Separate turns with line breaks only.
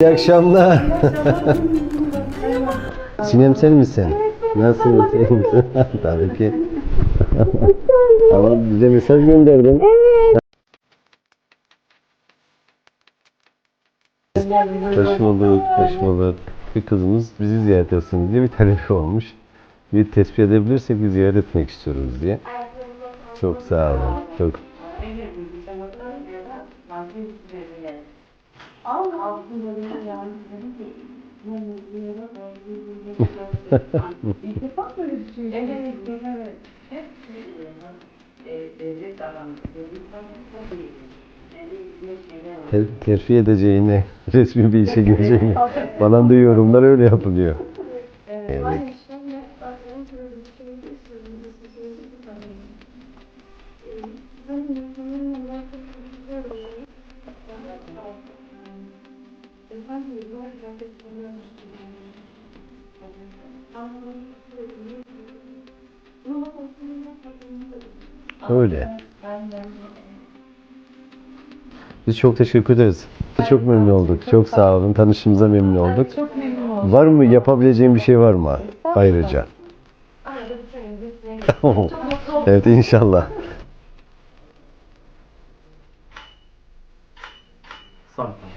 İyi akşamlar. Sinem sen misin? Nasılsın? Sen misin? Tabii ki. Ama bize mesaj gönderdin. Hoş bulduk, hoş bulduk. Bir kızımız bizi ziyaret etsin diye bir talebi olmuş. Bir tespit edebilirsek bir ziyaret etmek istiyoruz diye. Çok sağ olun. Çok ter, terfi edeceğine, resmi bir işe gireceğine falan da yorumlar öyle yapılıyor. Evet. Öyle. Biz çok teşekkür ederiz. Çok memnun olduk. Çok sağ olun. Tanışımıza memnun olduk.
Çok memnun oldum.
Var mı yapabileceğim bir şey var mı ayrıca? evet inşallah.
Sağ ol.